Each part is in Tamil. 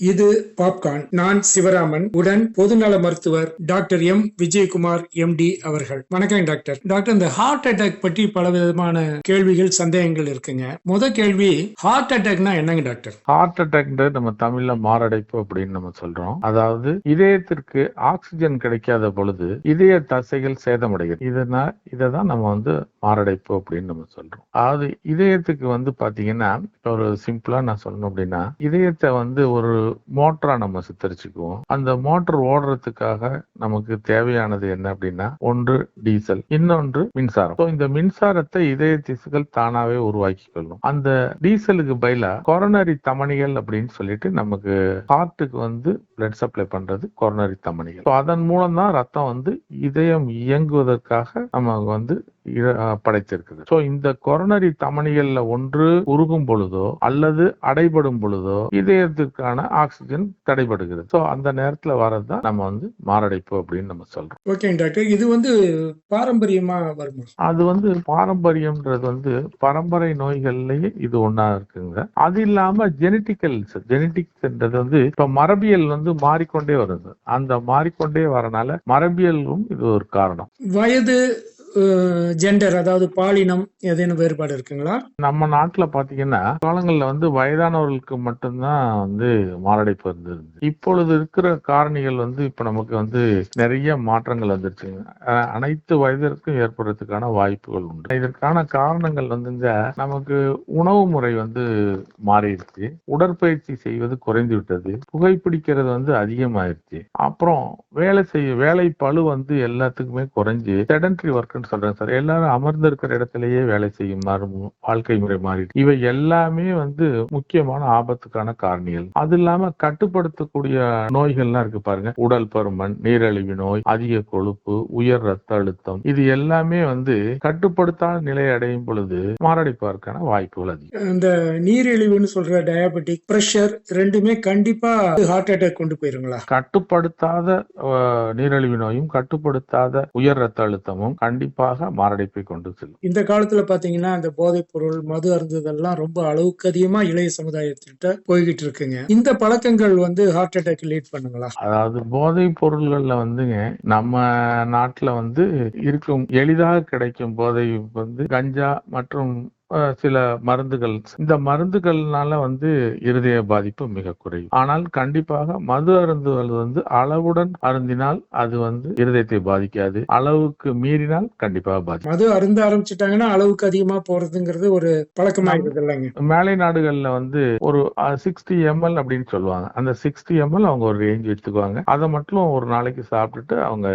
இது பாப்கார்ன் நான் சிவராமன். உடன் பொதுநல மருத்துவர் டாக்டர் எம். விஜயகுமார் எம்டி அவர்கள். வணக்கம் டாக்டர். டாக்டர் இந்த ஹார்ட் அட்டாக் பற்றி பல விதமான கேள்விகள் சந்தேகங்கள் இருக்குங்க. முத கேள்வி ஹார்ட் அட்டாக்னா என்னங்க டாக்டர்? ஹார்ட் அட்டாக்ன்றது நம்ம தமிழ்ல மாரடைப்பு அப்படின்னு நம்ம சொல்றோம். அதாவது இதயத்திற்கு ஆக்சிஜன் கிடைக்காத பொழுது இதய தசைகள் சேதமடைகிறது. இதனால் இதை தான் நம்ம வந்து மாரடைப்பு அப்படின்னு நம்ம சொல்றோம். அதாவது இதயத்துக்கு வந்து பாத்தீங்கன்னா ஒரு சிம்பிளா நான் சொல்லணும் அப்படின்னா இதயத்தை வந்து ஒரு மோட்டரா நம்ம சித்தரிச்சுக்குவோம். அந்த மோட்டர் ஓடுறதுக்காக நமக்கு தேவையானது என்ன அப்படின்னா ஒன்று டீசல் இன்னொன்று மின்சாரம். இந்த மின்சாரத்தை இதய திசுகள் தானாவே உருவாக்கி கொள்ளும். அந்த டீசலுக்கு பதிலாக கொரோனரி தமனிகள் அப்படின்னு சொல்லிட்டு நமக்கு ஹார்ட்டுக்கு வந்து பிளட் சப்ளை பண்றது கொரோனரி தமணிகள் அதன் மூலம் தான் ரத்தம் வந்து இதயம் இயங்குவதற்காக நம்ம வந்து படைத்திருக்குது. சோ இந்த கொரோனரி தமனிகள்ல ஒன்று உருகும் பொழுதோ அல்லது அடைபடும் பொழுதோ இதயத்திற்கான ஆக்சிஜன் தடைபடுகிறது. சோ அந்த நேரத்துல வரதுதான் நம்ம வந்து மாரடைப்பு அப்படின்னு நம்ம சொல்றோம். ஓகேங்க டாக்டர் இது வந்து பாரம்பரியமா வருமா? அது வந்து பாரம்பரியம்ன்றது வந்து பரம்பரை நோய்கள்லயே இது ஒண்ணா இருக்குங்க. அது இல்லாம ஜெனட்டிக்கல் ஜெனட்டிக்ஸ்ன்றது வந்து இப்ப மரபியல் வந்து மாறிக்கொண்டே வருது. அந்த மாறிக்கொண்டே வரனால மரபியலும் இது ஒரு காரணம். வயது ஜெண்டர் அதாவது பாலினம் ஏதேனும் வேறுபாடு இருக்குங்களா? நம்ம நாட்டுல பாத்தீங்கன்னா காலங்கள்ல வந்து வயதானவர்களுக்கு மட்டும்தான் வந்து மாரடைப்பு இருந்தது இப்பொழுது இருக்கிற காரணிகள் வந்து இப்ப நமக்கு வந்து நிறைய மாற்றங்கள் வந்துருச்சுங்க அனைத்து வயதிற்கும் ஏற்படுறதுக்கான வாய்ப்புகள் உண்டு. இதற்கான காரணங்கள் வந்துங்க நமக்கு உணவு முறை வந்து மாறிடுச்சு. உடற்பயிற்சி செய்வது குறைந்து விட்டது புகைப்பிடிக்கிறது வந்து அதிகமாயிருச்சு. அப்புறம் வேலை செய்ய வேலை பளு வந்து எல்லாத்துக்குமே குறைஞ்சு செடன்ட்ரி ஒர்க்னு சொல்றேன் சார். எல்லாரும் அமர்ந்து இருக்கிற இடத்திலேயே வேலை செய்யும் மாறும் வாழ்க்கை முறை மாறிடுச்சு இவை எல்லாமே வந்து முக்கியமான ஆபத்துக்கான காரணிகள். அது இல்லாம கட்டுப்படுத்தக்கூடிய நோய்கள்லாம் இருக்கு பாருங்க. உடல் பருமன் நீரிழிவு நோய் அதிக கொழுப்பு உயர் ரத்த அழுத்தம். இது எல்லாமே வந்து கட்டுப்படுத்தாத நிலை அடையும் பொழுது மாரடைப்பதற்கான வாய்ப்புகள் அதிகம். இந்த நீரிழிவுன்னு சொல்ற டயபெட்டிக் பிரஷர் ரெண்டுமே கண்டிப்பா ஹார்ட் அட்டாக் கொண்டு போயிருங்களா? கட்டுப்படுத்தாத நீரிழிவு நோயும் கட்டுப்படுத்தாத உயர் ரத்த அழுத்தமும் கண்டிப்பாக மாரடைப்பை கொண்டு செல்லும். இந்த காலத்துல பாத்தீங்கன்னா இந்த போதைப் பொருள் மது அருந்துதல்லாம் ரொம்ப அளவுக்கு அதிகமா இளைய சமுதாயத்திட்ட போய்கிட்டு இருக்குங்க. இந்த பழக்கங்கள் வந்து ஹார்ட் அட்டாக் லீட் பண்ணுங்களா? அதாவது போதைப் பொருள்கள்ல வந்துங்க நம்ம நாட்டுல வந்து இருக்கும் எளிதாக கிடைக்கும் போதை வந்து கஞ்சா மற்றும் சில மருந்துகள். இந்த மருந்துகள்னால வந்து இருதய பாதிப்பு மிக குறைவு. ஆனால் கண்டிப்பாக மது அருந்துவது வந்து அளவுடன் அருந்தினால் அது வந்து இருதயத்தை பாதிக்காது. அளவுக்கு மீறினால் கண்டிப்பாக பாதிக்கும். மது அருந்த ஆரம்பிச்சிட்டாங்கன்னா அளவுக்கு அதிகமா போறதுங்கிறது ஒரு பழக்கமாயிருது இல்லைங்க? மேலை நாடுகள்ல வந்து ஒரு சிக்ஸ்டி எம்எல் அப்படின்னு சொல்லுவாங்க. அந்த சிக்ஸ்டி எம்எல் அவங்க ஒரு ரேஞ்ச் எடுத்துக்குவாங்க. அதை மட்டும் ஒரு நாளைக்கு சாப்பிட்டுட்டு அவங்க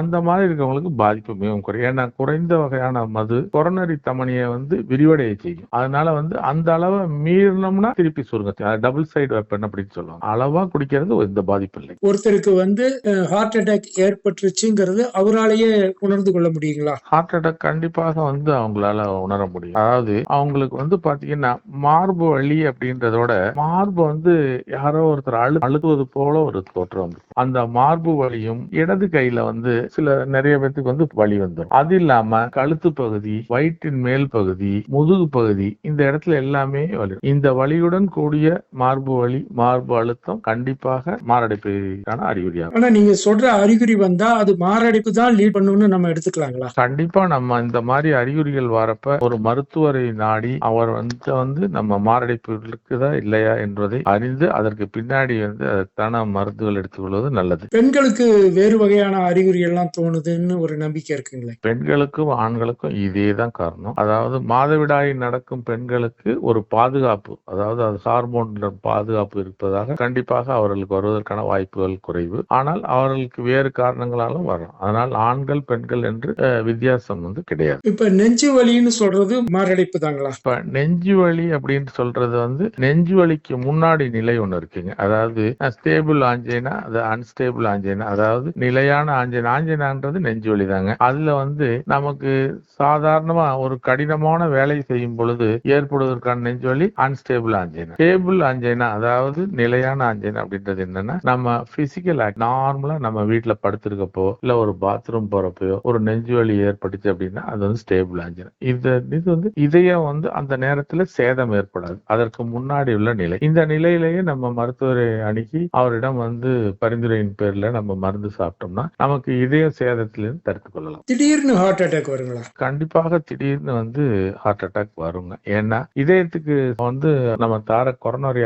அந்த மாதிரி இருக்கவங்களுக்கு பாதிப்பு மிகவும் குறையும் ஏன்னா குறைந்த வகையான மது கொரோனரி தமனியை வந்து விரிவடைய செய்யும். அதனால வந்து அந்த அளவை மீறினோம்னா திருப்பி சுருங்க டபுள் சைடு வெப்பன் அப்படின்னு சொல்லுவாங்க. அளவா குடிக்கிறது எந்த பாதிப்பு இல்லை. ஒருத்தருக்கு வந்து ஹார்ட் அட்டாக் ஏற்பட்டுருச்சுங்கிறது அவராலேயே உணர்ந்து கொள்ள முடியுங்களா? ஹார்ட் அட்டாக் கண்டிப்பாக வந்து அவங்களால உணர முடியும். அதாவது அவங்களுக்கு வந்து பாத்தீங்கன்னா மார்பு வலி அப்படின்றதோட மார்பு வந்து யாரோ ஒருத்தர் அழு அழுத்துவது போல ஒரு தோற்றம் அந்த மார்பு வலியும் இடது கையில வந்து சில நிறைய பேத்துக்கு வந்து வலி வந்துடும் அது இல்லாம கழுத்து பகுதி வயிற்றின் மேல் பகுதி முதுகு பகுதி இந்த இடத்துல எல்லாமே வலி. இந்த வலியுடன் கூடிய மார்பு வலி மார்பு அழுத்தம் கண்டிப்பாக மாரடைப்புக்கான அறிகுறியாகும். ஆனா நீங்க சொல்ற அறிகுறி வந்தா அது மாரடைப்பு தான் லீட் பண்ணுன்னு நம்ம எடுத்துக்கலாங்களா? கண்டிப்பா நம்ம இந்த மாதிரி அறிகுறிகள் வரப்ப ஒரு மருத்துவரை நாடி அவர் வந்து வந்து நம்ம மாரடைப்பு இருக்குதா இல்லையா என்பதை அறிந்து அதற்கு பின்னாடி வந்து அதற்கான மருந்துகள் எடுத்துக்கொள்வது நல்லது. பெண்களுக்கு வேறு வகையான அறிகுறி எல்லாம் தோணுதுன்னு ஒரு நம்பிக்கை இருக்குங்களே? பெண்களுக்கும் ஆண்களுக்கும் இதே தான் காரணம். அதாவது மாதவிடாய் நடக்கும் பெண்களுக்கு ஒரு பாதுகாப்பு அதாவது அது ஹார்மோன் பாதுகாப்பு இருப்பதாக கண்டிப்பாக அவர்களுக்கு வருவதற்கான வாய்ப்புகள் குறைவு. ஆனால் அவர்களுக்கு வேறு காரணங்களாலும் வரும் அதனால் ஆண்கள் பெண்கள் என்று வித்தியாசம் வந்து கிடையாது. இப்ப நெஞ்சு வலின்னு சொல்றது மாரடைப்பு தாங்களா? இப்ப நெஞ்சு வலி அப்படின்னு சொல்றது வந்து நெஞ்சு வலிக்கு முன்னாடி நிலை ஒண்ணு இருக்குங்க. அதாவது ஸ்டேபிள் ஆஞ்சைனா அது அன்ஸ்டேபிள் ஆஞ்சைனா அதாவது நிலையான ஆஞ்சைனா ஆஞ்சைனான்றது நெஞ்சு வலி தாங்க அதுல வந்து நமக்கு சாதாரணமா ஒரு கடினமான வேலை செய்யும் பொழுது ஏற்படுவதற்கான நெஞ்சுவலி அன்ஸ்டேபிள் ஆஞ்சைனா ஸ்டேபிள் ஆஞ்சைனா அதாவது நிலையான ஆஞ்சைனா அப்படின்றது என்னன்னா நம்ம பிசிக்கல் நார்மலா நம்ம வீட்டுல படுத்திருக்கப்போ இல்ல ஒரு பாத்ரூம் போறப்போ ஒரு நெஞ்சு வலி ஏற்பட்டுச்சு அப்படின்னா அது வந்து ஸ்டேபிள் ஆஞ்சைனா இது இது வந்து இதயம் வந்து அந்த நேரத்துல சேதம் ஏற்படாது. அதற்கு முன்னாடி உள்ள நிலை. இந்த நிலையிலேயே நம்ம மருத்துவரை அணுகி அவரிடம் வந்து பரிந்துரையின் பேர்ல நம்ம மருந்து சாப்பிட்டோம்னா நமக்கு இதய சேதத்திலிருந்து தடுத்துக் கொள்ளலாம். திடீர்னு ஹார்ட் அட்டாக் வருங்களா? கண்டிப்பாக திடீர்னு வந்து ஹார்ட் அட்டாக் வருங்க. ஏன்னா இதயத்துக்கு வந்து நம்ம தார கொரோனரி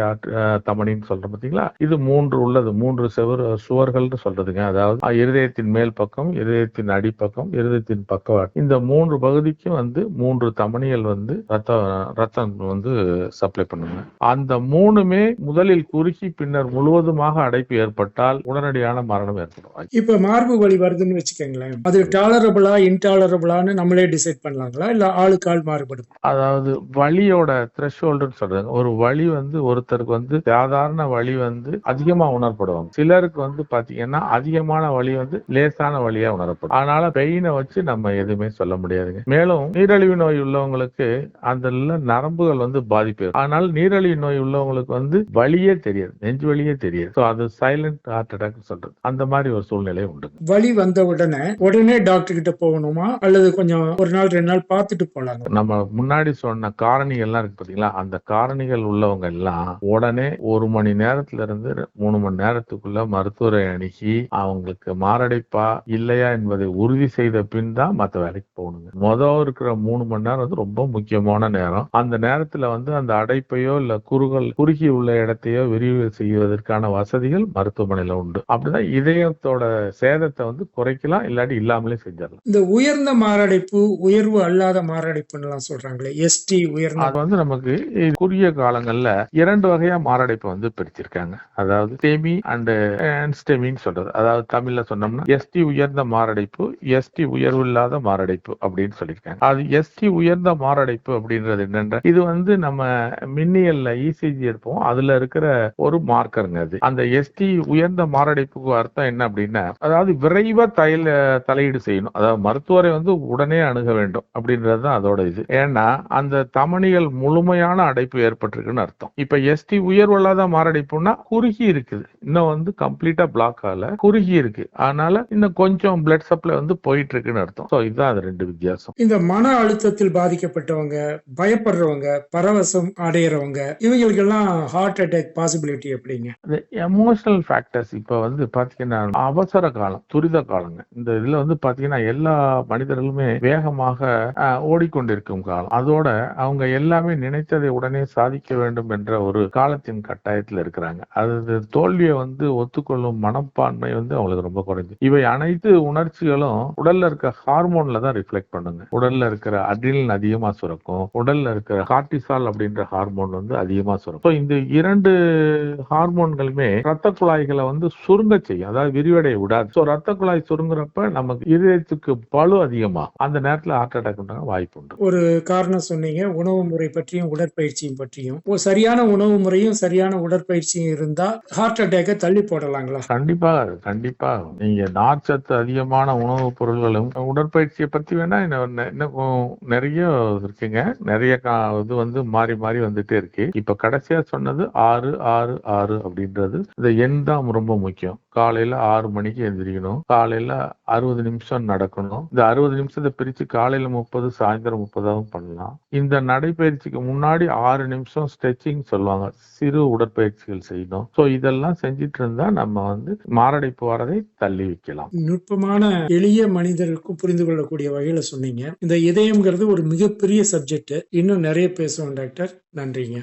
தமணின்னு சொல்றோம் பாத்தீங்களா? இது மூன்று உள்ளது. மூன்று செவர் சுவர்கள்னு சொல்றதுங்க. அதாவது இருதயத்தின் மேல் பக்கம் இருதயத்தின் அடிப்பக்கம் இருதயத்தின் பக்கம் இந்த மூன்று பகுதிக்கும் வந்து மூன்று தமணிகள் வந்து ரத்தம் ரத்தம் வந்து சப்ளை பண்ணுங்க. அந்த மூணுமே முதலில் குறுகி பின்னர் முழுவதுமாக அடைப்பு ஏற்பட்டால் உடனடியான மரணம் ஏற்படும். இப்ப மார்பு வழி வருதுன்னு வச்சுக்கோங்களேன். அது டாலரபிளா இன்டாலரபிளான்னு நம்மளே டிசைட் பண்ணலாங்களா? இல்ல ஆளுக்கு ஆள் மாறுபடும் அதாவது வலியோட த்ரெஷ்ஹோல்டுன்னு சொல்றாங்க ஒரு வலி வந்து ஒருத்தருக்கு வந்து சாதாரண வலி வந்து அதிகமா உணரப்படுவாங்க சிலருக்கு வந்து பாத்தீங்கன்னா அதிகமான வலி வந்து லேசான வலியா உணரப்படும். அதனால பெயினை வச்சு நம்ம எதுவுமே சொல்ல முடியாதுங்க. மேலும் நீரிழிவு நோய் உள்ளவங்களுக்கு அந்த நரம்புகள் வந்து பாதிப்பு. அதனால நீரிழிவு நோய் உள்ளவங்களுக்கு வந்து வலியே தெரியாது. நெஞ்சு வலியே தெரியாது. அது சைலண்ட் ஹார்ட் அட்டாக் சொல்றது. அந்த மாதிரி ஒரு சூழ்நிலை உண்டுங்க வலி வந்த உடனே உடனே டாக்டர் கிட்ட போகணுமா? அல்லது கொஞ்சம் ஒரு நாள் ரெண்டு நாள் பார்த்துட்டு போலாங்க நம்ம முன்னாடி சொன்ன காரணிகள் எல்லாம் இருக்கு பாத்தீங்களா? அந்த காரணிகள் உள்ளவங்க எல்லாம் உடனே ஒரு மணி நேரத்துல இருந்து மூணு மணி நேரத்துக்குள்ள மருத்துவரை அணுகி அவங்களுக்கு மாரடைப்பா இல்லையா என்பதை உறுதி செய்த பின் தான் மத்த வேலைக்கு போகணுங்க. மொதல் இருக்கிற மூணு மணி நேரம் வந்து ரொம்ப முக்கியமான நேரம். அந்த நேரத்துல வந்து அந்த அடைப்பையோ இல்ல குறுகல் குறுகி உள்ள இடத்தையோ விரிவு செய்வதற்கான வசதிகள் மருத்துவமனையில உண்டு. அப்படிதான் இதயத்தோட சேதத்தை வந்து குறைக்கலாம் இல்லாட்டி இல்லாமலே செஞ்சிடலாம். இந்த உயர்ந்த மாரடைப்பு உயர்வு அல்லாத மாரடைப்புன்னு சொல்றாங்களே? எஸ்டி உயர்ந்த அது வந்து நமக்கு குறுகிய காலங்கள்ல இரண்டு வகையா மாரடைப்பு வந்து பிரிச்சிருக்காங்க. அதாவது ஸ்டெமி அண்ட் ஸ்டெமின்னு சொல்றது. அதாவது தமிழ்ல சொன்னோம்னா எஸ்டி உயர்ந்த மாரடைப்பு எஸ்டி உயர்வு இல்லாத மாரடைப்பு அப்படின்னு சொல்லியிருக்காங்க. அது எஸ்டி உயர்ந்த மாரடைப்பு அப்படின்றது என்னன்ற இது வந்து நம்ம மின்னியல்ல இசிஜி எடுப்போம். அதுல இருக்கிற ஒரு மார்க்கருங்க அது. அந்த எஸ்டி உயர்ந்த மாரடைப்புக்கு அர்த்தம் என்ன அப்படின்னா அதாவது விரைவா தைல தலையீடு செய்யணும். அதாவது மருத்துவரை வந்து உடனே அணுக வேண்டும் அப்படின்றது தான் அதோட இது. ஏன்னா அந்த தமனிகள் முழுமையான அடைப்பு ஏற்பட்டிருக்குன்னு அர்த்தம். இப்ப எஸ்டி உயர்வல்லாத மாரடைப்புன்னா குறுகி இருக்குது. இன்னும் வந்து கம்ப்ளீட்டா பிளாக் ஆகல. குறுகி இருக்கு. அதனால இன்னும் கொஞ்சம் பிளட் சப்ளை வந்து போயிட்டு இருக்குன்னு அர்த்தம். சோ இதுதான் அது ரெண்டு வித்தியாசம். இந்த மன அழுத்தத்தில் பாதிக்கப்பட்டவங்க பயப்படுறவங்க பரவசம் அடையிறவங்க இவங்களுக்கெல்லாம் ஹார்ட் அட்டாக் பாசிபிலிட்டி எப்படிங்க? இந்த எமோஷனல் ஃபேக்டர்ஸ் இப்ப வந்து பாத்தீங்கன்னா அவசர காலம் துரித காலங்க. இந்த இதுல வந்து பாத்தீங்கன்னா எல்லா மனிதர்களுமே வேகமாக ஆஹ், காலம். அதோட அவங்க எல்லாமே நினைத்ததை உடனே சாதிக்க வேண்டும் என்ற ஒரு காலத்தின் கட்டாயத்துல இருக்கிறாங்க. அது தோல்வியை வந்து ஒத்துக்கொள்ளும் மனப்பான்மை வந்து அவங்களுக்கு ரொம்ப குறைஞ்சு. இவை அனைத்து உணர்ச்சிகளும் உடல்ல இருக்க ஹார்மோன்ல தான் ரிஃப்ளெக்ட் பண்ணுங்க. உடல்ல இருக்கிற அட்ரினலின் அதிகமா சுரக்கும். உடல்ல இருக்கிற கார்டிசால் அப்படின்ற ஹார்மோன் வந்து அதிகமா சுரக்கும். இந்த இரண்டு ஹார்மோன்களுமே ரத்த குழாய்களை வந்து சுருங்க செய்யும். அதாவது விரிவடைய விடாது. ஸோ ரத்த குழாய் சுருங்குறப்ப நமக்கு இதயத்துக்கு பழு அதிகமாகும். அந்த நேரத்துல ஹார்ட் அட்டாக் வாய்ப்பு உண்டு. ஒரு காரணம் சொன்னீங்க. உணவு முறை பற்றியும் உடற்பயிற்சியும் பற்றியும். சரியான உணவு முறையும் சரியான உடற்பயிற்சியும் இருந்தா ஹார்ட் அட்டாக்கை தள்ளி போடலாங்களா? கண்டிப்பாக கண்டிப்பாக நீங்க நார்ச்சத்து அதிகமான உணவுப் பொருள்களும் உடற்பயிற்சியை பத்தி வேணா இன்னும் இன்னும் நிறைய இருக்குங்க. நிறைய கா- இது வந்து மாறி மாறி வந்துட்டே இருக்கு. இப்ப கடைசியா சொன்னது ஆறு ஆறு ஆறு அப்படின்றது. இந்த எண் தான் ரொம்ப முக்கியம். காலையில ஆறு மணிக்கு எந்திரிக்கணும். காலையில அறுபது நிமிஷம் நடக்கணும். இந்த அறுபது நிமிஷத்தை பிரிச்சு காலையில முப்பது சாயந்தரம் முப்பதாவும் பண்ணலாம். இந்த நடைப்பயிற்சிக்கு முன்னாடி ஆறு நிமிஷம் ஸ்ட்ரெச்சிங் சொல்லுவாங்க. சிறு உடற்பயிற்சிகள் செய்யணும். சோ இதெல்லாம் செஞ்சிட்டு இருந்தா நம்ம வந்து மாரடைப்பு வரதை தள்ளி வைக்கலாம். நுட்பமான எளிய மனிதருக்கும் புரிந்து கொள்ளக்கூடிய வகையில சொன்னீங்க. இந்த இதயம்ங்கிறது ஒரு மிகப்பெரிய சப்ஜெக்ட் இன்னும் நிறைய பேசுவோம் டாக்டர். நன்றிங்க.